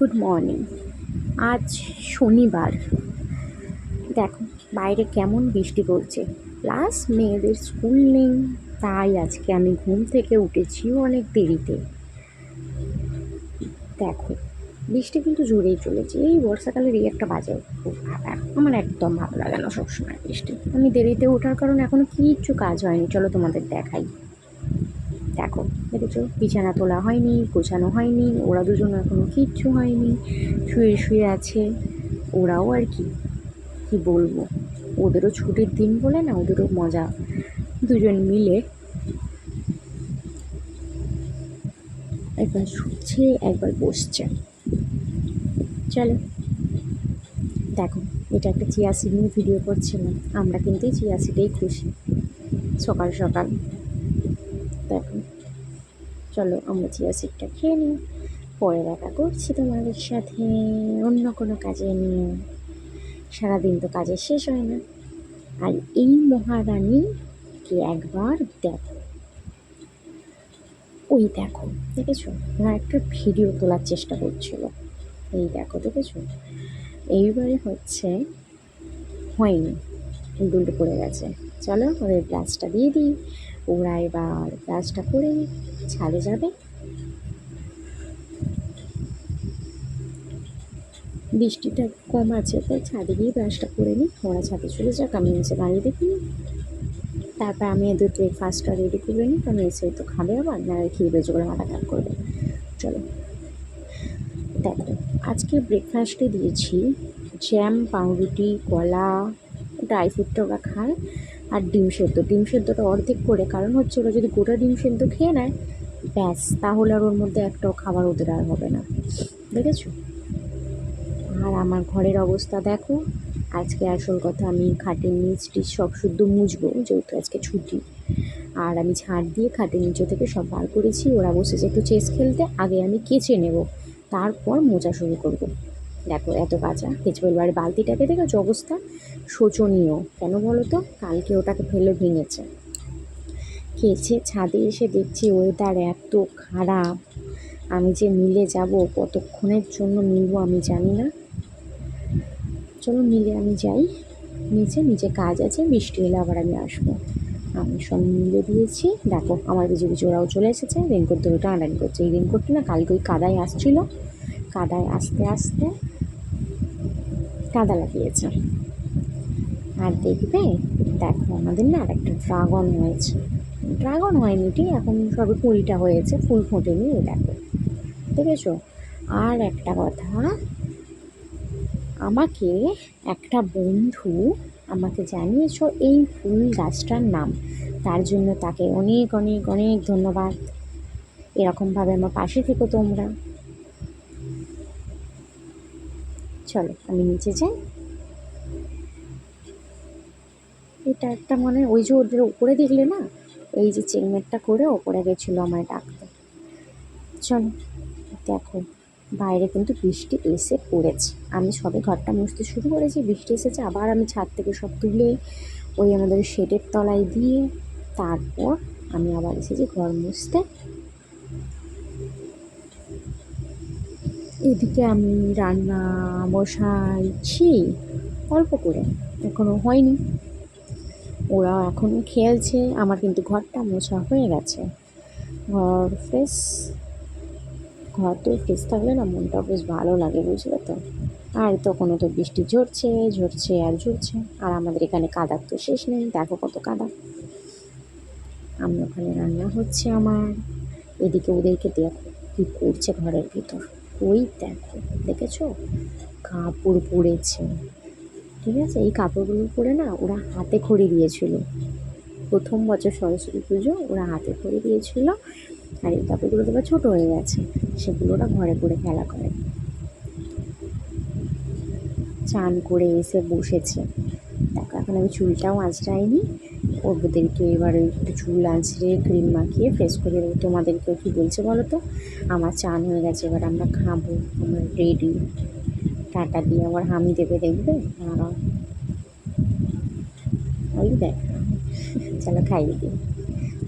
Good morning আজ শনিবার। দেখো, বাইরে কেমন বৃষ্টি পড়ছে। প্লাস মেয়েদের স্কুল নেই, তাই আজকে আমি ঘুম থেকে উঠেছি অনেক দেরিতে। দেখো, বৃষ্টি কিন্তু জোরেই চলেছে। এই বর্ষাকালের এই একটা বাজে আমার একদম ভালো লাগে না সবসময় বৃষ্টি। আমি দেরিতে ওঠার কারণে এখনও কিচ্ছু কাজ হয়নি। চলো তোমাদের দেখাই। দেখো, দেখেছ? বিছানা তোলা হয়নি, গোছানো হয়নি, ওরা দুজন এখনও কিচ্ছু হয়নি, শুয়ে শুয়ে আছে, ওরাও আর কি কি বলব? ওদেরও ছুটির দিন বলে না, ওদেরও মজা। দুজন মিলে একবার শুচ্ছে, একবার বসছে। চলো। দেখো, এটা একটা চিয়া নিয়ে ভিডিও করছিলাম। আমরা কিন্তু এই চিয়া খুশি। সকাল সকাল। চলো, আমরা চিয়া সিডটা খেয়ে নিই। পরে দেখা করছি তোমাদের সাথে অন্য কোনো কাজে নিয়ে। সারাদিন তো কাজের শেষ হয় না। আর এই মহারানীকে একবার দেখো। ওই দেখো, দেখেছ? ওরা একটা ভিডিও তোলার চেষ্টা করছিল। এই দেখো, দেখেছ? এইবারে হচ্ছে হয়নি উল্টো পড়ে গেছে। চলো, ওদের ব্লাউজটা দিয়ে দিই। ওরা এবার ব্লাউজটা করে ছাদে যাবে? বৃষ্টিটা কম আছে, তাই ছাদে গিয়ে ব্রাশটা করে নিই। ওরা ছাদে চলে যাক, আমি এসে দাঁড়িয়ে দেখি তারপর আমি এদের ব্রেকফাস্টটা রেডি করে নিই। কারণ এসে তো খাবে আবার, না খেয়ে বেজে করে মাথা খারাপ করবে। চলো। দেখো, আজকে ব্রেকফাস্টে দিয়েছি জ্যাম পাউরুটি, কলা ড্রাই ফ্রুটটা ওরা খায়, আর ডিম সেদ্ধ। ডিম সেদ্ধটা অর্ধেক করে, কারণ হচ্ছে ওরা যদি গোটা ডিম সেদ্ধ খেয়ে নেয় ব্যাস, তাহলে আর ওর মধ্যে একটাও খাবার ওদের আর হবে না। দেখেছ? আর আমার ঘরের অবস্থা দেখো, আজকে আসল কথা আমি খাটের নিচ টিচ সব শুদ্ধ মুছবো, যেহেতু আজকে ছুটি। আর আমি ঝাড় দিয়ে খাটের নিচে থেকে সব বার করেছি, ওরা বসেছে একটু চেস খেলতে, আগে আমি কেচে নেব, তারপর মোজা শুরু করব। দেখো, এত কাঁচা কেচবেল বাড়ির বালতিটাকে দেখেছ অবস্থা? শোচনীয়, কেন বলো তো? কালকে ওটাকে ফেলে ভেঙেছে। কেচে ছাদে এসে দেখছি ওয়েদার এত খারাপ। আমি যে মিলে যাব, কতক্ষণের জন্য মিলবো আমি জানি না। চলো মিলে আমি যাই। নিচে নিচে কাজ আছে বৃষ্টি এলে আবার আমি আসব। আমি সব মিলে দিয়েছি। দেখো, আমার বিজে বিজে ওরাও চলে এসেছে। রেনকোট ধরে টানাটানি করছে। এই রেনকোটটা না কালকে ওই কাদায় আসছিল। কাদায় আসতে আসতে কাদা লাগিয়েছে। আর দেখবে, দেখো আমাদের না আর একটা ড্রাগন হয়েছে। ড্রাগন হয়নি, ঠিক? এখন সবে কুড়িটা হয়েছে, ফুল ফোটেনি দেখো। দেখেছ? আর একটা কথা, আমাকে একটা বন্ধু আমাকে জানিয়েছো এই ফুল গাছটার নাম। তার জন্য তাকে অনেক অনেক অনেক ধন্যবাদ। এরকমভাবে আমার পাশে থেকো তোমরা। চলো, আমি নিচে যাই। এটা একটা মানে ওই যে ওদের উপরে দেখলে না এই যে চেংমেটটা করে ওপরে গেছিল আমায় ডাকতে। চলো, দেখো, বাইরে কিন্তু বৃষ্টি এসে পড়েছে। আমি সবে ঘরটা মুছতে শুরু করেছি, বৃষ্টি এসেছে, আবার আমি ছাদ থেকে সব তুলে ওই আমাদের শেডের তলায় দিয়ে তারপর আমি আবার এসেছি ঘর মুছতে। এদিকে আমি রান্না বসাইছি, অল্প করে এখনও হয়নি। ওরা এখন খেলছে, আমার কিন্তু ঘরটা মোছা হয়ে গেছে। ঘর ফ্রেশ, ঘর তো ফ্রেশ থাকলে না মনটা বেশ ভালো লাগে, বুঝলে তো? আর তখনও তো বৃষ্টি ঝরছে ঝরছে আর ঝরছে, আর আমাদের এখানে কাদার তো শেষ নেই, দেখো কত কাদা। আমি ওখানে রান্না হচ্ছে আমার, এদিকে ওদেরকে দেখো কী করছে ঘরের ভিতর। ওই দেখো, দেখেছ? কাপড় পরেছে ঠিক আছে? এই কাপড়গুলো পরে না ওরা হাতে খড়ি দিয়েছিল। প্রথম বছর সরস্বতী পুজো ওরা হাতে খড়ি দিয়েছিল। আর এই কাপড়গুলো তো ছোটো হয়ে গেছে, সেগুলো ওরা ঘরে পরে খেলা করে। চান করে এসে বসেছে। দেখো, এখন আমি চুলটাও আঁচড়াইনি। ওদেরকে এবার একটু চুল আঁচড়ে ক্রিম মাখিয়ে ফ্রেশ করে দেবো। তোমাদেরকেও কী বলছে বলো তো? আমার চান হয়ে গেছে, এবার আমরা খাব, আমরা রেডি টাটা দিয়ে আবার হামি দেবে, দেখবে? ওই দেখ। চলো খাইয়ে দিই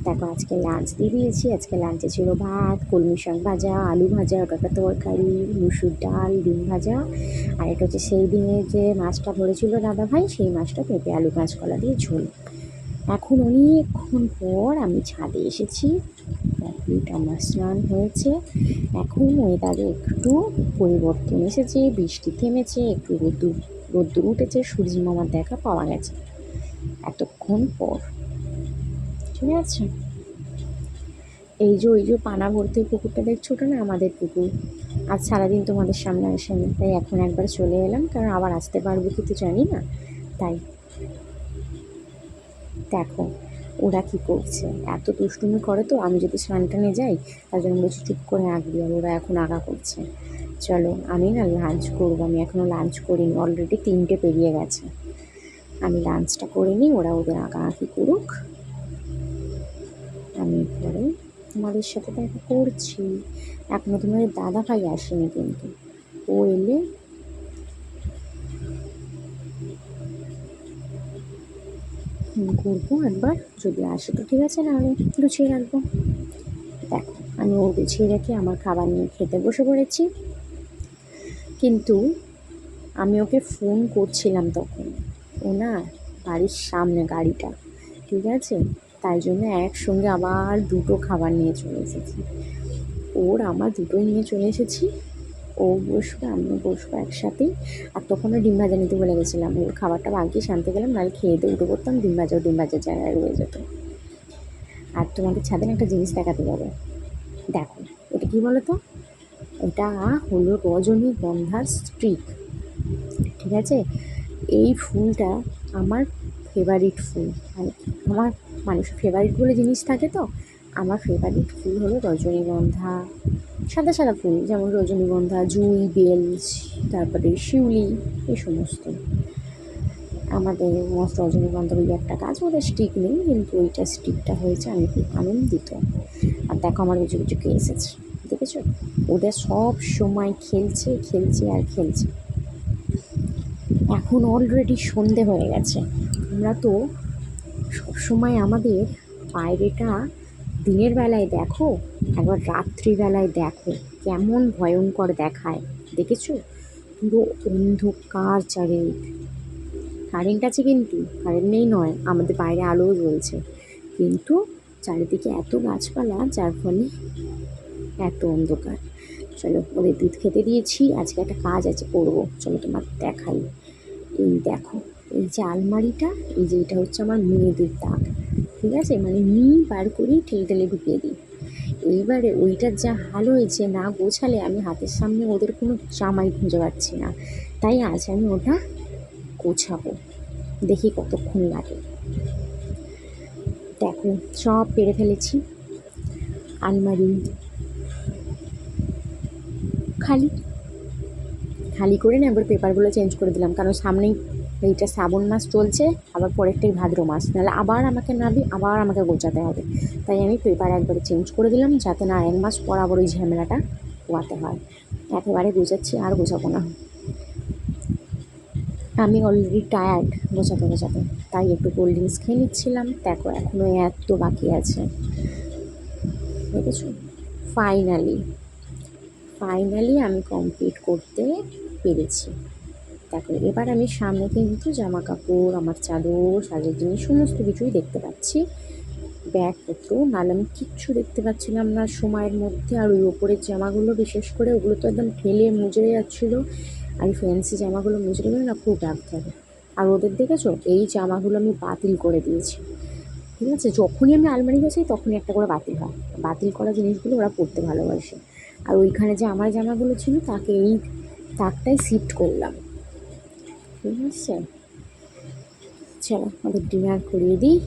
দেখো, আজকে লাঞ্চ দিয়ে দিয়েছি। আজকে লাঞ্চে ছিল ভাত, কলমি শাক ভাজা, আলু ভাজা কাটা তরকারি, মুসুর ডাল, ডিম ভাজা। আর এটা হচ্ছে সেই দিনে যে মাছটা ধরেছিল দাদা ভাই, সেই মাছটা পেঁপে, আলু, কাঁচকলা দিয়ে ঝোল। এখন অনেকক্ষণ পর আমি ছাদে এসেছি। কমপ্লিট আমার স্নান হয়েছে। এখন ওয়েদারে একটু পরিবর্তন এসেছে, বৃষ্টি থেমেছে, একটু রোদ্দুর রোদ্দুর উঠেছে, সূর্য মামার দেখা পাওয়া গেছে। এতক্ষণ পর। ঠিক আছে এই যে, ওই যে পানা ভর্তি পুকুরটা দেখছ ওটা না, আমাদের পুকুর। আজ সারাদিন তোমাদের সামনে আসেনি তাই এখন একবার চলে এলাম, কারণ আবার আসতে পারব কি তো জানি না। তাই। দেখো ওরা কি করছে? এত দুষ্টুমি করে তো আমি যদি স্নান টানে যাই, তার জন্য বলছি চুপ করে আঁকবি আর ওরা এখন আগা করছে। চলো, আমি না লাঞ্চ করব, আমি এখনও লাঞ্চ করিনি অলরেডি তিনটে পেরিয়ে গেছে। আমি লাঞ্চটা করে নিই, ওরা ওদের আঁকা আঁকি করুক। আমি পরে তোমাদের সাথে দেখা করছি। এখনও তোমাদের দাদা ভাই আসেনি কিন্তু। ও এলে ফোন করব একবার, যদি আসে তো ঠিক আছে, নাহলে গুছিয়ে রাখব। দেখো, আমি ও গুছিয়ে রেখে আমার খাবার নিয়ে খেতে বসে পড়েছি। কিন্তু আমি ওকে ফোন করছিলাম তখন। ও না, বাড়ির সামনে গাড়িটা, ঠিক আছে? তাই জন্য একসঙ্গে আবার দুটো খাবার নিয়ে চলে এসেছি। ওর, আমার দুটোই নিয়ে চলে এসেছি। ও বসবে, আমিও বসবো একসাথেই। আর তখন ডিম ভাজা নিতে বলে গেছিলাম। ওর খাবারটা বাকি শান্তি গেলাম নাহলে খেয়ে দিয়ে উঠে করতাম ডিম ভাজাও ডিম ভাজার জায়গায় রয়ে যেত। আর তোমাদের ছাদে একটা জিনিস দেখাতে যাবে। দেখো, এটা কী বলো তো এটা হলো রজনীগন্ধার স্ট্রিক। ঠিক আছে? এই ফুলটা আমার ফেভারিট ফুল। মানে আমার মানুষের ফেভারিট বলে জিনিস থাকে তো? আমার ফেভারিট ফুল হলো রজনীগন্ধা। সাদা সাদা ফুল, যেমন রজনীগন্ধা, জুঁই বেল তারপরে শিউলি, এই সমস্ত। আমাদের মস্ত রজনীগন্ধা ওই একটা গাছ, ওদের স্টিক নেই, কিন্তু ওইটা স্টিকটা হয়েছে আমি খুব আনন্দিত। আর দেখো আমার কিছু কিছু কে এসেছে দেখেছ? ওদের সব সময় খেলছে খেলছে আর খেলছে। এখন অলরেডি সন্ধে হয়ে গেছে। আমরা তো সবসময় আমাদের বাইরেটা দিনের বেলায় দেখো একবার রাত্রিবেলায় দেখো, কেমন ভয়ঙ্কর দেখায়। দেখেছ? পুরো অন্ধকার চারিদিক। কারেন্ট আছে কিন্তু, কারেন্ট নেই নয়, আমাদের বাইরে আলোও জ্বলছে। কিন্তু চারিদিকে এত গাছপালা, যার ফলে এত অন্ধকার। চলো, ওদের দুধ খেতে দিয়েছি, আজকে একটা কাজ আছে, করব। চলো তোমার দেখাই। এই দেখো, এই যে আলমারিটা, এই যে এটা হচ্ছে আমার মেয়েদের দাগ। ঠিক আছে? মানে নিই বার করেই ঠেলে ঠেলে ঢুকিয়ে দিই। এইবারে ওইটার যা হাল হয়েছে না গোছালে আমি হাতের সামনে ওদের কোনো জামাই খুঁজে পাচ্ছি না। তাই আজ আমি ওটা গোছাবো। দেখি কতক্ষণ লাগে। দেখো, সব পেরে ফেলেছি। আলমারি। খালি। খালি করে না, এবার পেপারগুলো চেঞ্জ করে দিলাম। কারণ সামনেই এইটা শ্রাবণ মাস চলছে, আবার পরেরটাই ভাদ্র মাস। নাহলে আবার আমাকে নাবি, আবার আমাকে গোছাতে হবে। তাই আমি পেপার একবারে চেঞ্জ করে দিলাম, যাতে না এক মাস পর আবার ওই ঝামেলাটা পোয়াতে হয়। একেবারে গোছাচ্ছি, আর গোছাবো না। আমি অলরেডি টায়ার্ড গোছাতে গোছাতে। তাই একটু কোল্ড ড্রিঙ্কস খেয়ে নিচ্ছিলাম, দেখো এখনও এত বাকি আছে। দেখেছ? ফাইনালি ফাইনালি আমি কমপ্লিট করতে পেরেছি। দেখো এবার আমি সামনে কিন্তু জামা কাপড় আমার চাদর সাজের জিনিস, সমস্ত কিছুই দেখতে পাচ্ছি। ব্যাগপত্র, নাহলে আমি কিচ্ছু দেখতে পাচ্ছিলাম না সময়ের মধ্যে। আর ওই ওপরের জামাগুলো বিশেষ করে ওগুলো তো একদম ঠেলে মুজড়ে যাচ্ছিল। আর ফ্যান্সি জামাগুলো মুজড়ে গেলে না খুব রাগ থাকে আর ওদের দেখেছ? এই জামাগুলো আমি বাতিল করে দিয়েছি। ঠিক আছে? যখনই আমি আলমারি গেছি, তখনই একটা করে বাতিল হয়। বাতিল করা জিনিসগুলো ওরা পরতে ভালোবাসে। আর ওইখানে যে আমার জামাগুলো ছিল, তাকে এই তাকটাই শিফট করলাম। ঠিক আছে চলো ওদের ডিনার করিয়ে দিই।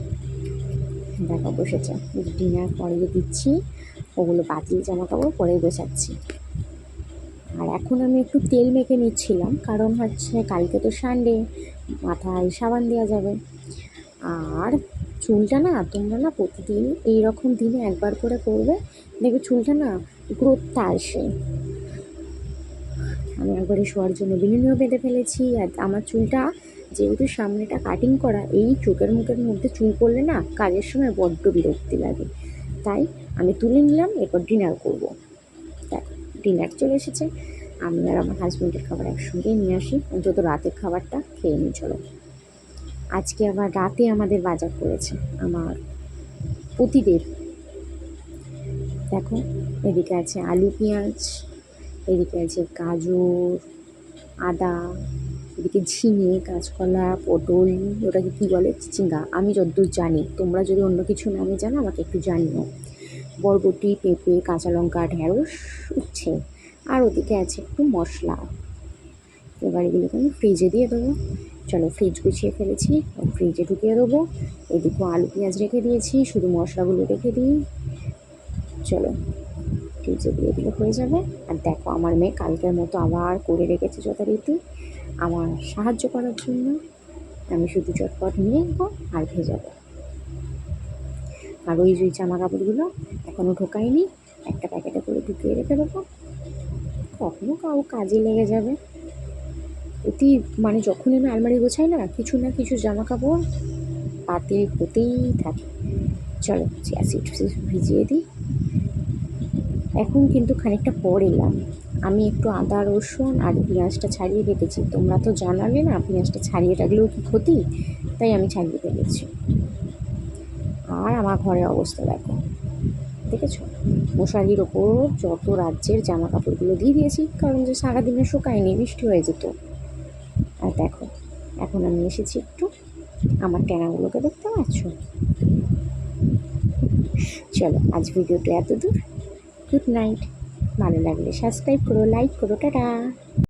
দেখো, বসেছে। ডিনার করিয়ে দিচ্ছি। ওগুলো বাতিল জামা কাপড় পরে গোছাচ্ছি। আর এখন আমি একটু তেল মেখে নিচ্ছিলাম, কারণ হচ্ছে কালকে তো সানডে মাথায় সাবান দেওয়া যাবে। আর চুলটা না, তোমরা না প্রতিদিন এই রকম দিনে একবার করে করবে। দেখবে চুলটা না গ্রোথটা আসে আমি একবারে শোয়ার জন্য বিনুনিও বেঁধে ফেলেছি, আর আমার চুলটা যেহেতু সামনেটা কাটিং করা, এই চোখের মুখের মধ্যে চুল পড়লে না কাজের সময় বড্ড বিরক্তি লাগে। তাই আমি তুলে নিলাম, এরপর ডিনার করব। দেখ ডিনার চলে এসেছে। আমি আর আমার হাজব্যান্ডের খাবার একসঙ্গে নিয়ে আসি। অন্তত রাতের খাবারটা খেয়ে নিয়ে চলো। আজকে আবার রাতে আমাদের বাজার করেছে আমার পতিদের। দেখো, এদিকে আছে আলু, পেঁয়াজ এদিকে আছে গাজর, আদা, এদিকে ঝিঙে, কাঁচকলা, পটল, ওটাকে কী বলে? চিচিঙ্গা। আমি যতদূর জানি। তোমরা যদি অন্য কিছু নামে জানো, আমাকে একটু জানিও। বরবটি, পেঁপে, কাঁচা লঙ্কা ঢ্যাঁড়স উচ্ছে। আর ওদিকে আছে একটু মশলা। এবার এগুলোকে আমি ফ্রিজে দিয়ে দেবো। চলো ফ্রিজ গুছিয়ে ফেলেছি। ফ্রিজে ঢুকিয়ে দেবো। এদিকে আলু পেঁয়াজ রেখে দিয়েছি। শুধু মশলাগুলো রেখে দিই। চলো। ফ্রিজে দিয়ে দিলে হয়ে যাবে। আর দেখো, আমার মেয়ে কালকের মতো আবার করে রেখেছে যথারীতি। আমার সাহায্য করার জন্য আমি শুধু চটপট নিয়ে নেব আর ভেজাবো আর ওই যে জামা কাপড়গুলো এখনও ঢোকাইনি একটা প্যাকেটে করে ঢুকিয়ে রেখে দেবো। কখনো কাউ কাজে লেগে যাবে। অতি মানে যখনই আমি আলমারি গোছাই না, কিছু না কিছু জামা কাপড় পাতে হতেই থাকে। চলো অ্যাসিড ভিজিয়ে দিই। এখন কিন্তু খানিকটা পর এলাম। আমি একটু আদা, রসুন আর পেঁয়াজটা ছাড়িয়ে রেখেছি। তোমরা তো জানালে না পেঁয়াজটা ছাড়িয়ে রাখলেও কি ক্ষতি? তাই আমি ছাড়িয়ে ফেলেছি। আর আমার ঘরের অবস্থা দেখো। দেখেছ? মশারির ওপর যত রাজ্যের জামা কাপড়গুলো দিয়ে দিয়েছি, কারণ যে সারাদিনে শুকায়নি, বৃষ্টি হয়ে যেত। আর দেখো, এখন আমি এসেছি একটু আমার ট্যানাগুলোকে দেখতে পাচ্ছ? চলো, আজ ভিডিওটা এত দূর গুড নাইট। ভালো লাগলে সাবস্ক্রাইব করো লাইক করো টাটা।